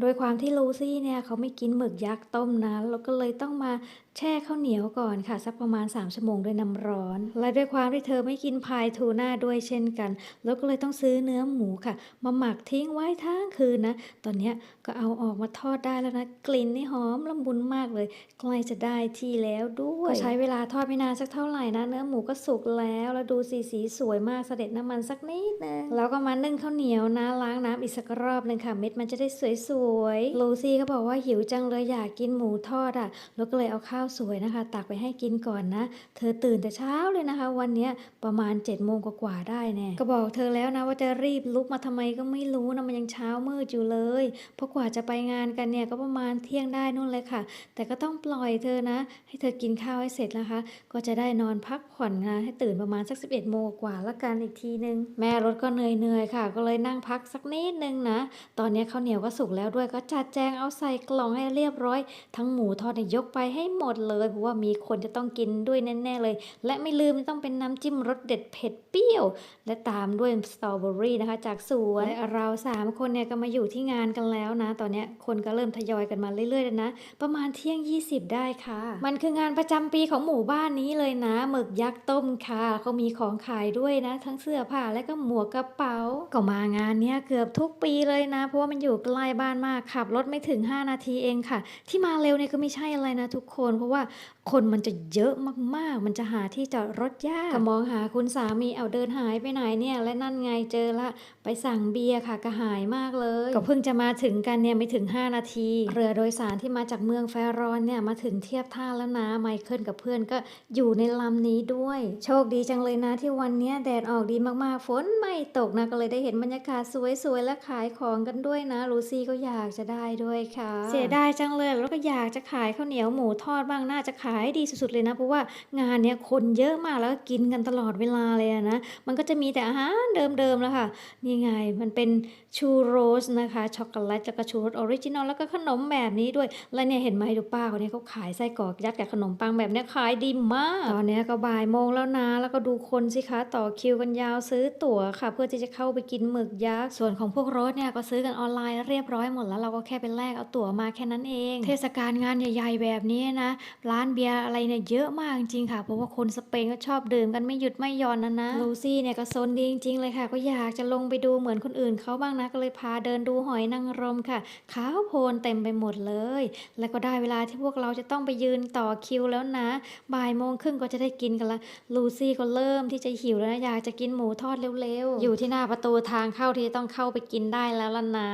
โดยความที่ลูซี่เนี่ยเขาไม่กินหมึกยักษ์ต้มนะเราก็เลยต้องมาแช่ข้าวเหนียวก่อนค่ะ สักประมาณ 3 ชั่วโมงด้วยน้ำร้อน และด้วยความที่เธอไม่กินพายทูน่าด้วยเช่นกันเราก็เลยต้องซื้อเนื้อหมูค่ะ มาหมักทิ้งไว้ทั้งคืนนะ ตอนเนี้ก็เอาออกมาทอดได้แล้วนะ กลิ่นนี่หอมละมุนมากเลยใกล้จะได้ที่แล้วด้วยก็ใช้เวลาทอดไม่นานสักเท่าไหร่นะ เนื้อหมูก็สุกแล้วแล้วดูสีสีสวยมากเสด็จน้ำมันสักนิดนึงแล้วก็มานึ่งข้าวเหนียวนะล้างน้ำอีกสักรอบหนึ่งค่ะ เม็ดมันจะได้สวยๆลูซี่ก็บอกว่าหิวจังเลยอยากกินหมูทอดอะแล้วก็เลยเอาข้าวสวยนะคะ ตักไปให้กินก่อนนะ เธอตื่นแต่เช้าเลยนะคะ วันเนี้ยประมาณ7จ็ดโมงกว่าๆได้แน่ก็บอกเธอแล้วนะว่าจะรีบลุกมาทำไมก็ไม่รู้นะมันยังเช้ามืดอยู่เลยเพราะกว่าจะไปงานกันเนี่ยก็ประมาณเที่ยงได้นู่นเลยค่ะ แต่ก็ต้องปล่อยเธอนะ ให้เธอกินข้าวให้เสร็จนะคะ ก็จะได้นอนพักผ่อนนะให้ตื่นประมาณสัก 11โมงกว่าละกันอีกทีนึง แม่รถก็เหนื่อยๆค่ะ ก็เลยนั่งพักสักนิดนึงนะ ตอนนี้ข้าวเหนียวก็สุกแล้วด้วยก็จัดแจงเอาใส่กล่องให้เรียบร้อย ทั้งหมูทอดเนี่ยยกไปให้หมดเลย เพราะว่ามีคนจะต้องกินด้วยแน่ๆเลย และไม่ลืมต้องเป็นน้ำจิ้มรสเด็ดเผ็ดเปรี้ยว และตามด้วยสตรอเบอรี่นะคะ จากสวนเราสามคนเนี่ยก็มาอยู่ที่งานกันแล้วนะ ตอนนี้คนก็เริ่มทยอยกันมาเรื่อยๆแล้วนะ ประมาณเที่ยง 20 ได้ค่ะ มันคืองานประจำปีของหมู่บ้านนี้เลยนะหมึกยักษ์ต้มค่ะเขามีของขายด้วยนะ ทั้งเสื้อผ้าและก็หมวกกระเป๋าก็มางานเนี้ยเกือบทุกปีเลยนะ เพราะว่ามันอยู่ใกล้บ้านมากขับรถไม่ถึง 5 นาทีเองค่ะ ที่มาเร็วเนี่ยก็ไม่ใช่อะไรนะทุกคน เพราะว่าคนมันจะเยอะมากๆ มันจะหาที่จอดรถยากก็มองหาคุณสามีเอาเดินหายไปไหนเนี่ย และนั่นไงเจอละ ไปสั่งเบียร์ค่ะก็หายมากเลย ก็เพิ่งจะมาถึงกันเนี่ยไม่ถึง 5 นาที เรือโดยสารที่มาจากเมืองแฟรอนเนี่ยมาถึงเทียบท่าแล้วนะไมเคิลกับเพื่อนก็อยู่ในลำนี้ด้วย โชคดีจังเลยนะที่วันนี้แดดออกดีมากๆฝนไม่ตกนะก็เลยได้เห็นบรรยากาศสวยๆและขายของกันด้วยนะลูซี่ก็อยากจะได้ด้วยค่ะ เสียดายจังเลย แล้วก็อยากจะขายข้าวเหนียวหมูทอดบ้างน่าจะขายดีสุดๆเลยนะ เพราะว่างานเนี้ยคนเยอะมากแล้วก็กินกันตลอดเวลาเลยอะนะ มันก็จะมีแต่อาหารเดิมๆแล้วค่ะ นี่ไงมันเป็นชูโรสนะคะช็อกโกแลตแล้วก็ชูโรสออริจินอลแล้วก็ขนมแบบนี้ด้วย แล้วเนี่ยเห็นไหมดูป้าคนนี้เขาขายไส้กรอกยัดกับขนมปังแบบเนี้ยขายดีมาก ตอนเนี้ยก็บ่ายโมงแล้วนะ แล้วก็ดูคนสิคะต่อคิวกันยาวซื้อตั๋วค่ะ เพื่อที่จะเข้าไปกินหมึกยักษ์ส่วนของพวกรถเนี่ยก็ซื้อกันออนไลน์เรียบร้อยหมดแล้วเราก็แค่ไปแลกเอาตั๋วมาแค่นั้นเอง เทศกาลงานใหญ่ๆแบบนี้นะ ร้านเบียร์อะไรเนี่ยเยอะมากจริงๆค่ะ เพราะว่าคนสเปนก็ชอบดื่มกันไม่หยุดไม่หย่อนนะนะลูซี่เนี่ยก็ซนดีจริงๆเลยค่ะ ก็อยากจะลงไปดูเหมือนคนอื่นเขาบ้างนะก็เลยพาเดินดูหอยนางรมค่ะขาวโพลนเต็มไปหมดเลย แล้วก็ได้เวลาที่พวกเราจะต้องไปยืนต่อคิวแล้วนะ บ่ายโมงครึ่งก็จะได้กินกันละลูซี่ก็เริ่มที่จะหิวแล้วนะอยากจะกินหมูทอดเร็วๆอยู่ที่หน้าประตูทางเข้าที่จะต้องเข้าไปกินได้แล้วล่ะนะ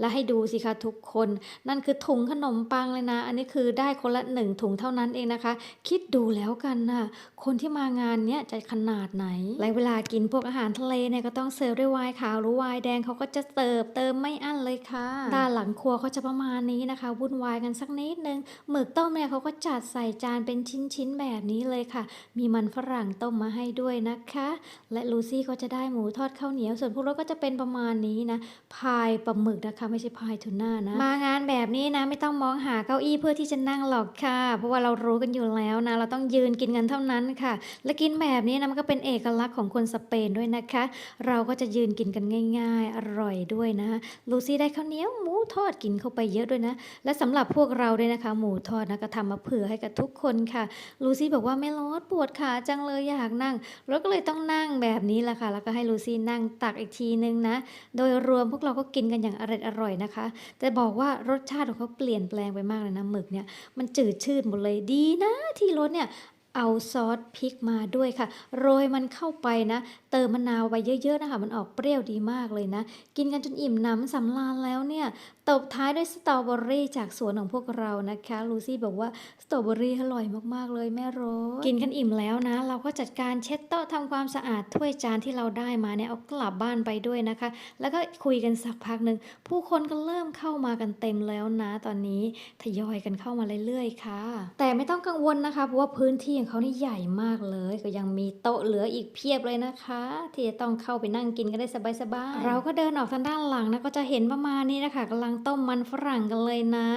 และให้ดูสิคะทุกคน นั่นคือถุงขนมปังเลยนะ อันนี้คือได้คนละหนึ่งถุงเท่านั้นเองนะคะ คิดดูแล้วกันนะคนที่มางานเนี้ยจะขนาดไหนและเวลากินพวกอาหารทะเลเนี่ยก็ต้องเสิร์ฟด้วยไวน์ขาวหรือไวน์แดงเขาก็จะเสิร์ฟเติมไม่อั้นเลยค่ะ ด้านหลังครัวเขาจะประมาณนี้นะคะวุ่นวายกันสักนิดนึงหมึกต้มเนี่ยเขาก็จัดใส่จานเป็นชิ้นๆแบบนี้เลยค่ะ มีมันฝรั่งต้มมาให้ด้วยนะคะ และลูซี่ก็จะได้หมูทอดข้าวเหนียว ส่วนพวกเราก็จะเป็นประมาณนี้นะพายปลาหมึกนะคะ ไม่ใช่พายทูน่านะ มางานแบบนี้นะไม่ต้องมองหาเก้าอี้เพื่อที่จะนั่งหรอกค่ะ เพราะว่าเรารู้กันอยู่แล้วนะ เราต้องยืนกินกันเท่านั้นค่ะ และกินแบบนี้นะมันก็เป็นเอกลักษณ์ของคนสเปนด้วยนะคะ เราก็จะยืนกินกันง่าย ๆ อร่อยด้วยนะลูซี่ได้ข้าวเหนียวหมูทอดกินเข้าไปเยอะด้วยนะ และสำหรับพวกเราด้วยนะคะ หมูทอดนะก็ทำมาเผื่อให้กับทุกคนค่ะลูซี่บอกว่าไม่รอดปวดขาจังเลยอยากนั่งเราก็เลยต้องนั่งแบบนี้แหละค่ะ แล้วก็ให้ลูซี่นั่งตักอีกทีนึงนะ โดยรวมพวกเราก็กินกันอย่างอร่อยอร่อยนะคะแต่บอกว่ารสชาติของเขาเปลี่ยนแปลงไปมากเลยนะหมึกเนี่ยมันจืดชืดหมดเลยดีนะ ที่รสเนี่ยเอาซอสพริกมาด้วยค่ะ โรยมันเข้าไปนะ เติมมะนาวไปเยอะๆนะคะ มันออกเปรี้ยวดีมากเลยนะ กินกันจนอิ่มหน้ำสำราญแล้วเนี่ย ตบท้ายด้วยสตรอเบอรี่จากสวนของพวกเรานะคะ ลูซี่บอกว่าสตรอเบอรี่อร่อยมากๆเลยแม่โรสกินกันอิ่มแล้วนะ เราก็จัดการเช็ดโต๊ะทำความสะอาดถ้วยจานที่เราได้มาเนี่ยเอากลับบ้านไปด้วยนะคะ แล้วก็คุยกันสักพักหนึ่งผู้คนก็เริ่มเข้ามากันเต็มแล้วนะตอนนี้ทยอยกันเข้ามาเรื่อยๆค่ะ แต่ไม่ต้องกังวลนะคะเพราะว่าพื้นที่ของของเขานี่ใหญ่มากเลย ก็ยังมีโต๊ะเหลืออีกเพียบเลยนะคะ ที่จะต้องเข้าไปนั่งกินกันได้สบายๆเราก็เดินออกทางด้านหลังนะก็จะเห็นประมาณนี้นะคะกำลังต้มมันฝรั่งกันเลยนะ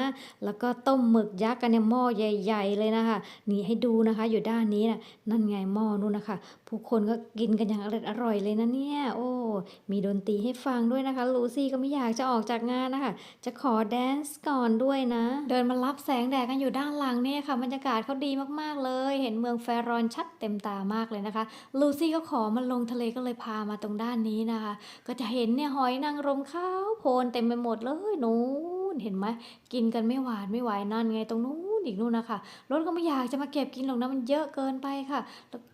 แล้วก็ต้มหมึกยักษ์กันเนี่ยหม้อใหญ่ ๆ เลยนะคะ นี่ให้ดูนะคะ อยู่ด้านนี้นะนั่นไงหม้อนู่นนะคะ ผู้คนก็กินกันอย่างอร่อยอร่อยเลยนะเนี่ย โอ้ มีดนตรีให้ฟังด้วยนะคะ ลูซี่ก็ไม่อยากจะออกจากงานนะคะ จะขอแดนซ์ก่อนด้วยนะ เดินมารับแสงแดดกันอยู่ด้านหลังเนี่ยค่ะ บรรยากาศเขาดีมากๆเลย เห็นเมืองแฟรอนชัดเต็มตามากเลยนะคะ ลูซี่ก็ขอมาลงทะเลก็เลยพามาตรงด้านนี้นะคะ ก็จะเห็นเนี่ยหอยนางรมขาวโพลนเต็มไปหมดเลยนู้นเห็นไหมกินกันไม่หวานไม่ไหวนั่นไงตรงนู้นอีกนู่นนะคะรถก็ไม่อยากจะมาเก็บกินหรอกนะมันเยอะเกินไปค่ะ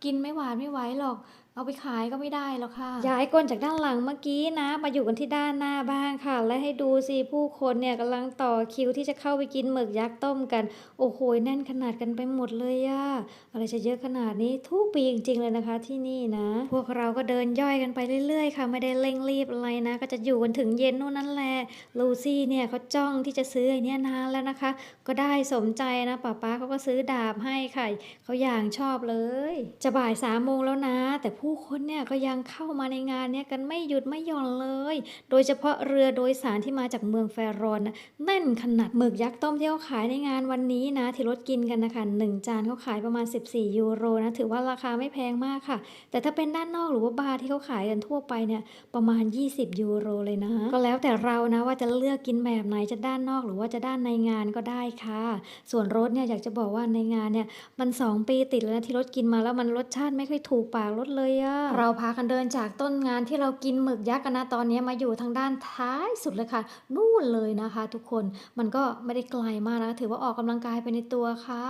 กินไม่หวานไม่ไหวหรอก เอาไปขายก็ไม่ได้หรอกค่ะ ย้ายก้นจากด้านหลังเมื่อกี้นะ มาอยู่กันที่ด้านหน้าบ้างค่ะ และให้ดูสิผู้คนเนี่ยกำลังต่อคิวที่จะเข้าไปกินหมึกยักษ์ต้มกัน โอ้โหแน่นขนาดกันไปหมดเลยอะอะไรจะเยอะขนาดนี้ทุกปีจริงๆเลยนะคะ ที่นี่นะ พวกเราก็เดินย่อยกันไปเรื่อยๆค่ะ ไม่ได้เร่งรีบอะไรนะ ก็จะอยู่กันถึงเย็นนู่นนั่นแหละลูซี่เนี่ยเขาจ้องที่จะซื้อไอ้เนี่ยนานแล้วนะคะ ก็ได้สมใจนะป้าป้าเขาก็ซื้อดาบให้ค่ะเขาอย่างชอบเลย จะบ่ายสามโมงแล้วนะ แต่ผู้คนเนี่ยก็ยังเข้ามาในงานเนี่ยกันไม่หยุดไม่หย่อนเลย โดยเฉพาะเรือโดยสารที่มาจากเมืองแฟรอนนะแน่นขนาดหมึกยักษ์ต้มที่เขาขายในงานวันนี้นะที่รถกินกันนะคะหนึ่งจานเขาขายประมาณ 14 ยูโรนะถือว่าราคาไม่แพงมากค่ะ แต่ถ้าเป็นด้านนอกหรือว่าบาร์ที่เขาขายกันทั่วไปเนี่ยประมาณ 20 ยูโรเลยนะ ก็แล้วแต่เรานะว่าจะเลือกกินแบบไหนจะด้านนอกหรือว่าจะด้านในงานก็ได้ค่ะ ส่วนรสเนี่ยอยากจะบอกว่าในงานเนี่ยมัน 2 ปีติดแล้วนะที่รถกินมาแล้วมันรสชาติไม่ค่อยถูกปากรถเลยอะเราพากันเดินจากต้นงานที่เรากินหมึกยักษ์กันนะตอนนี้มาอยู่ทางด้านท้ายสุดเลยค่ะ นู่นเลยนะคะ ทุกคนมันก็ไม่ได้ไกลมากนะถือว่าออกกำลังกายไปในตัวค่ะ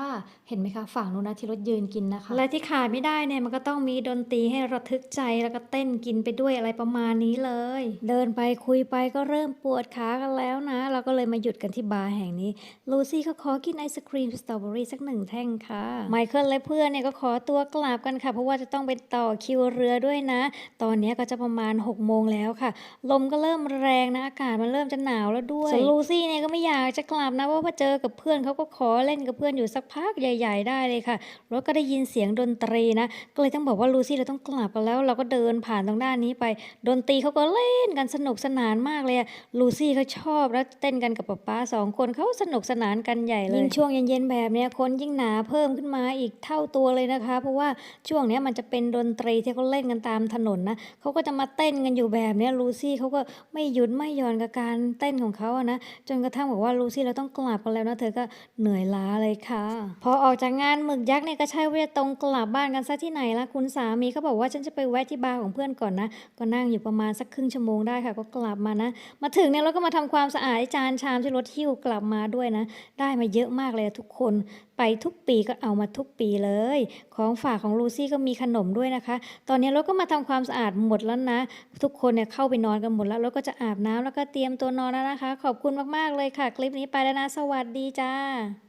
เห็นไหมคะฝั่งนู้นนะที่รถยืนกินนะคะ และที่ขาดไม่ได้เนี่ยมันก็ต้องมีดนตรีให้ระทึกใจแล้วก็เต้นกินไปด้วยอะไรประมาณนี้เลย เดินไปคุยไปก็เริ่มปวดขากันแล้วนะ เราก็เลยมาหยุดกันที่บาร์แห่งนี้ลูซี่เขาขอกินไอศครีมสตรอเบอรี่สักหนึ่งแท่งค่ะไมเคิลและเพื่อนเนี่ยก็ขอตัวกลับกันค่ะ เพราะว่าจะต้องไปต่อคิวเรือด้วยนะ ตอนนี้ก็จะประมาณ6โมงแล้วค่ะ ลมก็เริ่มแรงนะ อากาศมันเริ่มจะหนาวแล้วด้วยส่วนลูซี่เนี่ยก็ไม่อยากจะกลับนะเพราะว่าเจอกับเพื่อนเขาก็ขอเล่นกับเพื่อนอยู่สักพักใหญ่ ๆ ได้เลยค่ะรถก็ได้ยินเสียงดนตรีนะ ก็เลยต้องบอกว่าลูซี่เราต้องกลับกันแล้ว เราก็เดินผ่านตรงด้านนี้ไป ดนตรีเขาก็เล่นกันสนุกสนานมากเลยอะลูซี่เขาชอบแล้วเต้นกันกับป๊าป๊าสองคนเขาสนุกสนานกันใหญ่เลยยิ่งช่วงเย็นๆแบบเนี้ยคนยิ่งหนาเพิ่มขึ้นมาอีกเท่าตัวเลยนะคะ เพราะว่าช่วงเนี้ยมันจะเป็นดนตรีที่เขาเล่นกันตามถนนนะเขาก็จะมาเต้นกันอยู่แบบเนี้ยลูซี่เขาก็ไม่หยุดไม่หย่อนกับการเต้นของเขาอะนะจนกระทั่งบอกว่าลูซี่เราต้องกลับกันแล้วนะเธอก็เหนื่อยล้าเลยค่ะ พอออกจากงานหมึกยักษ์เนี่ยก็ใช่ว่าจะตรงกลับบ้านกันซะที่ไหนละคุณสามีเขาบอกว่าฉันจะไปแวะที่บาร์ของเพื่อนก่อนนะ ก็นั่งอยู่ประมาณสักครึ่งชั่วโมงได้ค่ะ ก็กลับมานะ มาถึงเนี่ยเราก็มาทำความสะอาดจานชามที่รถหิ้วกลับมาด้วยนะ ได้มาเยอะมากเลยทุกคนไปทุกปีก็เอามาทุกปีเลย ของฝากของลูซี่ก็มีขนมด้วยนะคะตอนนี้เราก็มาทำความสะอาดหมดแล้วนะ ทุกคนเนี่ยเข้าไปนอนกันหมดแล้วเราก็จะอาบน้ำแล้วก็เตรียมตัวนอนแล้วนะคะ ขอบคุณมากๆเลยค่ะ คลิปนี้ไปแล้วนะ สวัสดีจ้า